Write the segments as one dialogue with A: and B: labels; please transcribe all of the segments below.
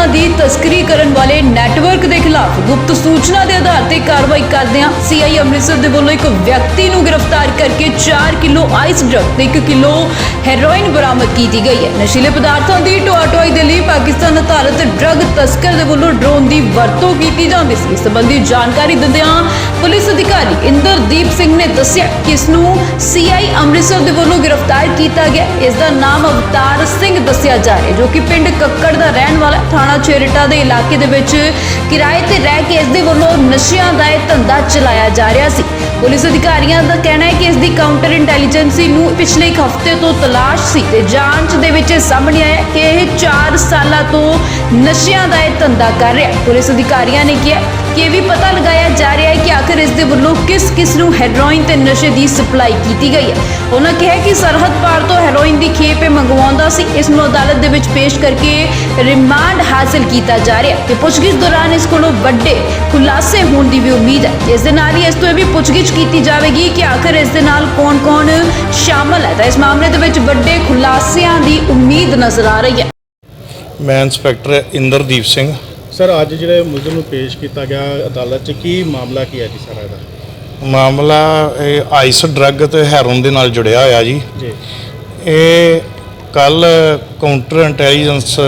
A: ਪਦਾਰਥਾਂ ਦੀ ਤਸਕਰੀ ਕਰਨ ਵਾਲੇ ਨੈਟਵਰਕ ਦੇ ਖਿਲਾਫ ਗੁਪਤ ਸੂਚਨਾ ਦੇ ਆਧਾਰ ਤੇ ਕਾਰਵਾਈ ਕਰਦਿਆਂ ਸੀਆਈ ਅੰਮ੍ਰਿਤਸਰ ਦੇ ਵੱਲੋਂ ਇੱਕ ਵਿਅਕਤੀ ਨੂੰ ਗ੍ਰਿਫਤਾਰ ਕਰਕੇ 4 ਕਿਲੋ ਆਈਸ ਡਰਗ ਤੇ 1 ਕਿਲੋ ਹੈਰੋਇਨ ਬਰਾਮਦ ਕੀਤੀ ਗਈ ਹੈ ਨਸ਼ੀਲੇ ਪਦਾਰਥਾਂ ਦੀ ਢੋਆ-ਢੋਆਈ ਦੇ ਲਈ ਪਾਕਿਸਤਾਨ ਅਧਾਰਤ ਡਰਗ ਤਸਕਰ ਦੇ ਵੱਲੋਂ ਡਰੋਨ ਦੀ ਵਰਤੋਂ ਕੀਤੀ ਜਾਂਦੀ ਸੀ ਇਸ ਸੰਬੰਧੀ ਜਾਣਕਾਰੀ ਦਿੰਦਿਆਂ ਪੁਲਿਸ ਅਧਿਕਾਰੀ ਇੰਦਰਦੀਪ ਸਿੰਘ ਨੇ ਦੱਸਿਆ ਕਿ ਇਸ ਨੂੰ ਸੀਆਈ ਅੰਮ੍ਰਿਤਸਰ ਦੇ ਵੱਲੋਂ ਗ੍ਰਿਫਤਾਰ ਕੀਤਾ ਗਿਆ ਇਸ ਦਾ ਨਾਮ ਅਵਤਾਰ ਸਿੰਘ ਦੱਸਿਆ ਜਾ ਰਿਹਾ ਜੋ ਕਿ ਪਿੰਡ ਕੱਕੜ ਦਾ ਰਹਿਣ ਵਾਲਾ ਹੈ। ਥਾਣਾ ਛੇਰਟਾ ਦੇ ਇਲਾਕੇ ਦੇ ਵਿੱਚ ਕਿਰਾਏ ਤੇ ਰਹਿ ਕੇ ਇਸ ਦੇ ਵੱਲੋਂ ਨਸ਼ਿਆਂ ਦਾ ਇਹ ਧੰਦਾ ਚਲਾਇਆ ਜਾ ਰਿਹਾ ਸੀ। ਪੁਲਿਸ ਅਧਿਕਾਰੀਆਂ ਦਾ ਕਹਿਣਾ ਹੈ ਕਿ ਇਸ ਦੀ ਕਾਊਂਟਰ ਇੰਟੈਲੀਜੈਂਸੀ ਨੂੰ ਪਿਛਲੇ ਇੱਕ ਹਫ਼ਤੇ ਤੋਂ ਤਲਾਸ਼ ਸੀ ਤੇ ਜਾਂਚ ਦੇ ਵਿੱਚ ਇਹ ਸਾਹਮਣੇ ਆਇਆ ਕਿ ਇਹ 4 ਸਾਲਾਂ ਤੋਂ ਨਸ਼ਿਆਂ ਦਾ ਇਹ ਧੰਦਾ ਕਰ ਰਿਹਾ ਹੈ। ਪੁਲਿਸ ਅਧਿਕਾਰੀਆਂ ਨੇ ਕਿਹਾ ਕਿ ਇਹ ਵੀ ਪਤਾ ਲਗਾਇਆ ਜਾ ਰਿਹਾ ਹੈ ਕਿ ਆਖਰ ਇਸ ਦੇ ਵੱਲੋਂ ਕਿਸ ਕਿਸ ਨੂੰ ਹੈਰੋਇਨ ਤੇ ਨਸ਼ੇ ਦੀ ਸਪਲਾਈ ਕੀਤੀ ਗਈ ਹੈ। ਉਹਨਾਂ ਕਿਹਾ ਕਿ ਸਰਹੱਦ ਪਾਰ ਤੋਂ ਹੈਰੋਇਨ ਦੀ ਖੇਪ ਮੰਗਵਾਉਂਦਾ ਸੀ। ਇਸ ਨੂੰ ਅਦਾਲਤ ਦੇ ਵਿੱਚ ਪੇਸ਼ ਕਰਕੇ ਰਿਮਾਂਡ ਹਾਸਲ ਕੀਤਾ ਜਾ ਰਿਹਾ ਹੈ ਤੇ ਪੁੱਛਗਿੱਛ ਦੌਰਾਨ ਇਸ ਕੋਲੋਂ ਵੱਡੇ ਖੁਲਾਸੇ ਹੋਣ ਦੀ ਵੀ ਉਮੀਦ ਹੈ। ਇਸ ਦੇ ਨਾਲ ਹੀ ਇਸ ਤੋਂ ਇਹ ਵੀ ਪੁੱਛਗਿੱਛ ਕੀਤੀ ਜਾਵੇਗੀ ਕਿ ਆਖਰ ਇਸ ਦੇ ਨਾਲ ਕੌਣ-ਕੌਣ ਸ਼ਾਮਲ ਹੈ। ਤਾਂ ਇਸ ਮਾਮਲੇ ਦੇ ਵਿੱਚ ਵੱਡੇ ਖੁਲਾਸਿਆਂ ਦੀ ਉਮੀਦ ਨਜ਼ਰ ਆ ਰਹੀ ਹੈ।
B: ਮੈਂ ਇੰਸਪੈਕਟਰ ਇੰਦਰਦੀਪ ਸਿੰਘ।
C: ਸਰ ਅੱਜ ਜਿਹੜੇ ਮੁਲਜ਼ਮ ਨੂੰ ਪੇਸ਼ ਕੀਤਾ ਗਿਆ ਅਦਾਲਤ 'ਚ ਕੀ ਮਾਮਲਾ ਕੀ ਹੈ ਜੀ ਸਾਰਾ ਇਹਦਾ?
B: ਮਾਮਲਾ ਇਹ ਆਈਸ ਡਰੱਗ ਤੇ ਹੈਰੋਨ ਦੇ ਨਾਲ ਜੁੜਿਆ ਹੋਇਆ ਜੀ।
C: ਜੀ।
B: ਇਹ ਕੱਲ ਕਾਊਂਟਰ ਇੰਟੈਲੀਜੈਂਸ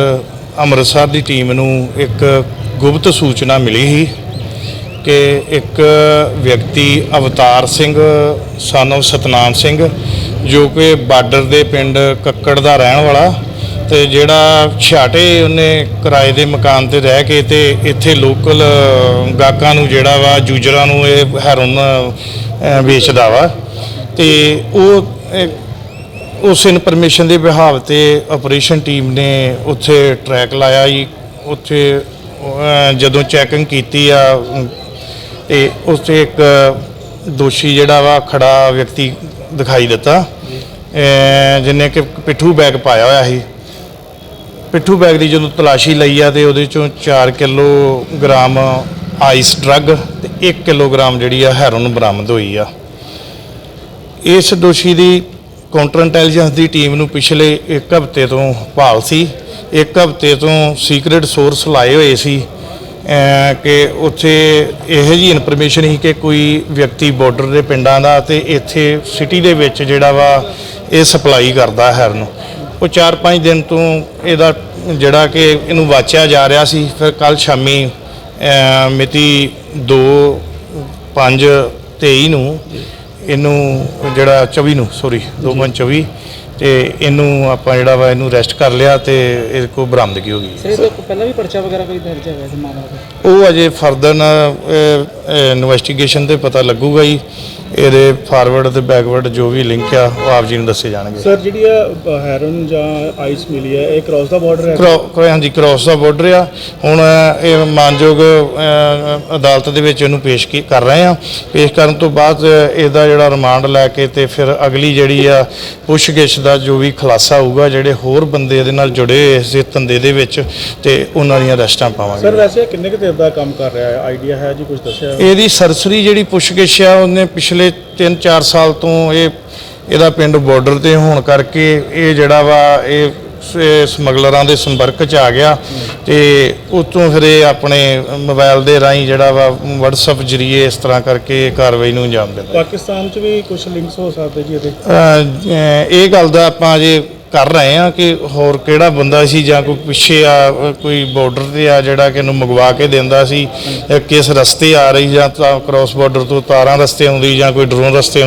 B: ਅੰਮ੍ਰਿਤਸਰ ਦੀ ਟੀਮ ਨੂੰ ਇੱਕ ਗੁਪਤ ਸੂਚਨਾ ਮਿਲੀ ਸੀ। ਕਿ ਇੱਕ ਵਿਅਕਤੀ ਅਵਤਾਰ ਸਿੰਘ, son of ਸਤਨਾਮ ਸਿੰਘ, ਜੋ ਕਿ ਬਾਰਡਰ ਦੇ ਪਿੰਡ ਕੱਕੜ ਦਾ ਰਹਿਣ ਵਾਲਾ ਤੇ ਜਿਹੜਾ ਛਾਟੇ ਉਹਨੇ ਕਿਰਾਏ ਦੇ ਮਕਾਨ ਤੇ ਰਹਿ ਕੇ ਤੇ ਇੱਥੇ ਲੋਕਲ ਗਾਹਕਾਂ ਨੂੰ ਜਿਹੜਾ ਵਾ, ਜੂਜਰਾਂ ਨੂੰ ਇਹ ਹੈਰੋਨ ਵੇਚਦਾ ਵਾ। ਤੇ ਉਹ ਉਸ ਇਨਫੋਰਮੇਸ਼ਨ ਦੇ ਵਿਹਾਵ ਤੇ ਆਪਰੇਸ਼ਨ ਟੀਮ ਨੇ ਉੱਥੇ ਟਰੈਕ ਲਾਇਆ ਜੀ। ਉੱਥੇ ਜਦੋਂ ਚੈਕਿੰਗ ਕੀਤੀ ਆ ਅਮ, ਤੇ ਇੱਕ ਦੋਸ਼ੀ ਜਿਹੜਾ ਵਾ ਖੜਾ ਵਿਅਕਤੀ ਦਿਖਾਈ ਦਿੱਤਾ। ਅਹ, ਜਿਹਨੇ ਕਿ ਪਿੱਠੂ ਬੈਗ ਪਾਇਆ ਹੋਇਆ ਸੀ। ਪਿੱਠੂ ਬੈਗ ਦੀ ਜਦੋਂ ਤਲਾਸ਼ੀ ਲਈ ਆ ਤੇ ਉਹਦੇ ਚੋਂ 4 ਕਿਲੋਗ੍ਰਾਮ ਆਈਸ ਡਰੱਗ ਤੇ 1 ਕਿਲੋਗ੍ਰਾਮ ਜਿਹੜੀ ਆ ਹੈਰੋਨ ਬਰਾਮਦ ਹੋਈ ਆ। ਇਸ ਦੋਸ਼ੀ ਦੀ ਕਾਊਂਟਰ ਇੰਟੈਲੀਜੈਂਸ ਦੀ ਟੀਮ ਨੂੰ ਪਿਛਲੇ 1 ਹਫ਼ਤੇ ਤੋਂ ਭਾਲ ਸੀ। 1 ਹਫ਼ਤੇ ਤੋਂ ਸੀਕ੍ਰੀਟ ਸੋਰਸ ਲਾਏ ਹੋਏ ਸੀ। ਕਿ ਉੱਥੇ ਇਹੋ ਜੀ ਇਨਫੋਰਮੇਸ਼ਨ ਸੀ ਕਿ ਕੋਈ ਵਿਅਕਤੀ ਬਾਰਡਰ ਦੇ ਪਿੰਡਾਂ ਦਾ ਤੇ ਇੱਥੇ ਸਿਟੀ ਦੇ ਵਿੱਚ ਜਿਹੜਾ ਵਾ ਇਹ ਸਪਲਾਈ ਕਰਦਾ ਹੈਰਨ ਉਹ 4-5 ਦਿਨ ਤੋਂ ਇਹਦਾ ਜਿਹੜਾ ਕਿ ਇਹਨੂੰ ਵਾਚਿਆ ਜਾ ਰਿਹਾ ਸੀ। ਫਿਰ ਕੱਲ ਸ਼ਾਮੀ ਮਿਤੀ 2 5 23 ਨੂੰ ਇਹਨੂੰ ਜਿਹੜਾ 24 ਨੂੰ ਸੌਰੀ 2024 ਤੇ ਇਹਨੂੰ ਆਪਾਂ ਜਿਹੜਾ ਵਾ ਇਹਨੂੰ ਅਰੈਸਟ ਕਰ ਲਿਆ ਤੇ ਇਹ ਕੋ ਬਰਾਮਦਗੀ ਹੋ ਗਈ।
D: ਸਰ ਇਹਦੇ ਕੋਲ ਪਹਿਲਾਂ ਵੀ ਪਰਚਾ ਵਗੈਰਾ ਕੋਈ ਦਰਜ ਹੈਗਾ ਇਸ ਮਾਮਲੇ ਦਾ
B: ਉਹ ਅਜੇ ਫਰਦਰ ਇਨਵੈਸਟੀਗੇਸ਼ਨ ਤੇ ਪਤਾ ਲੱਗੂਗਾ ਜੀ। ਇਹਦੇ ਫਾਰਵਰਡ ਤੇ ਬੈਕਵਰਡ ਜੋ ਵੀ ਲਿੰਕ ਆ ਉਹ ਆਪ ਜੀ ਨੂੰ ਦੱਸੇ ਜਾਣਗੇ।
C: ਸਰ ਜਿਹੜੀ ਇਹ ਹੈਰਨ ਜਾਂ ਆਈਸ ਮਿਲੀ ਹੈ ਇਹ ਕ੍ਰਾਸ ਦਾ ਬਾਰਡਰ ਹੈ?
B: ਹਾਂਜੀ ਕ੍ਰਾਸ ਦਾ ਬਾਰਡਰ ਆ। ਹੁਣ ਇਹ ਮਾਨਯੋਗ ਅਦਾਲਤ ਦੇ ਵਿੱਚ ਇਹਨੂੰ ਪੇਸ਼ ਕੀ- ਕਰ ਰਹੇ ਆ। ਪੇਸ਼ ਕਰਨ ਤੋਂ ਬਾਅਦ ਇਹਦਾ ਜਿਹੜਾ ਰਿਮਾਂਡ ਲੈ ਕੇ ਤੇ ਫਿਰ ਅਗਲੀ ਜਿਹੜੀ ਆ ਪੁੱਛਗਿੱਛ ਦਾ ਜੋ ਵੀ ਖੁਲਾਸਾ ਹੋਊਗਾ ਜਿਹੜੇ ਹੋਰ ਬੰਦੇ ਇਹਦੇ ਨਾਲ ਜੁੜੇ ਇਸ ਦੇ ਧੰਦੇ ਦੇ ਵਿੱਚ ਤੇ ਉਹਨਾਂ ਦੀਆਂ ਅਰੈਸਟਾਂ
C: ਸਰ
B: ਪਾਵਾਂਗੇ
C: ਵੈਸੇ ਇਹ ਕਿੰਨੇ ਕੁ ਦੇਰ ਦਾ ਕੰਮ ਕਰ ਰਿਹਾ ਹੈ? ਆਈਡੀਆ ਹੈ ਜੀ ਕੁਝ ਦੱਸਿਆ
B: ਇਹਦੀ ਸਰਸਰੀ ਜਿਹੜੀ ਪੁੱਛਗਿੱਛ ਆ ਉਹਨੇ ਪਿਛਲੇ 3-4 ਸਾਲ ਤੋਂ ਇਹ ਇਹਦਾ ਪਿੰਡ ਬਾਰਡਰ ਤੇ ਹੋਣ ਕਰਕੇ ਇਹ ਜਿਹੜਾ ਵਾ ਇਹ ਸਮਗਲਰਾਂ ਦੇ ਸੰਪਰਕ 'ਚ ਆ ਗਿਆ ਤੇ ਉਤੋਂ ਫਿਰ ਇਹ ਆਪਣੇ ਮੋਬਾਈਲ ਦੇ ਰਾਹੀਂ ਜਿਹੜਾ ਵਾ WhatsApp ਜਰੀਏ ਇਸ ਤਰ੍ਹਾਂ ਕਰਕੇ ਕਾਰਵਾਈ ਨੂੰ ਅੰਜਾਮ ਦਿੰਦਾ
C: ਪਾਕਿਸਤਾਨ 'ਚ ਵੀ ਕੁਝ ਲਿੰਕਸ ਹੋ ਸਕਦੇ ਜੀ ਇਹਦੇ?
B: ਇਹ ਗੱਲ ਦਾ ਆਪਾਂ ਜੇ ਕਰ ਰਹੇ ਆ ਕਿ ਹੋਰ ਕਿਹੜਾ ਬੰਦਾ ਸੀ ਜਾਂ ਕੋਈ ਪਿੱਛੇ ਆ ਕੋਈ ਬਾਰਡਰ ਤੇ ਆ ਜਿਹੜਾ ਕਿ ਇਹਨੂੰ ਮੰਗਵਾ ਕੇ ਦਿੰਦਾ ਸੀ ਕਿਸ ਰਸਤੇ ਆ ਰਹੀ ਜਾਂ ਤਾਂ ਕ੍ਰਾਸ ਬਾਰਡਰ ਤੋਂ ਤਾਰਾਂ ਰਸਤੇ ਆਉਂਦੀ ਜਾਂ ਕੋਈ ਡਰੋਨ ਰਸਤੇ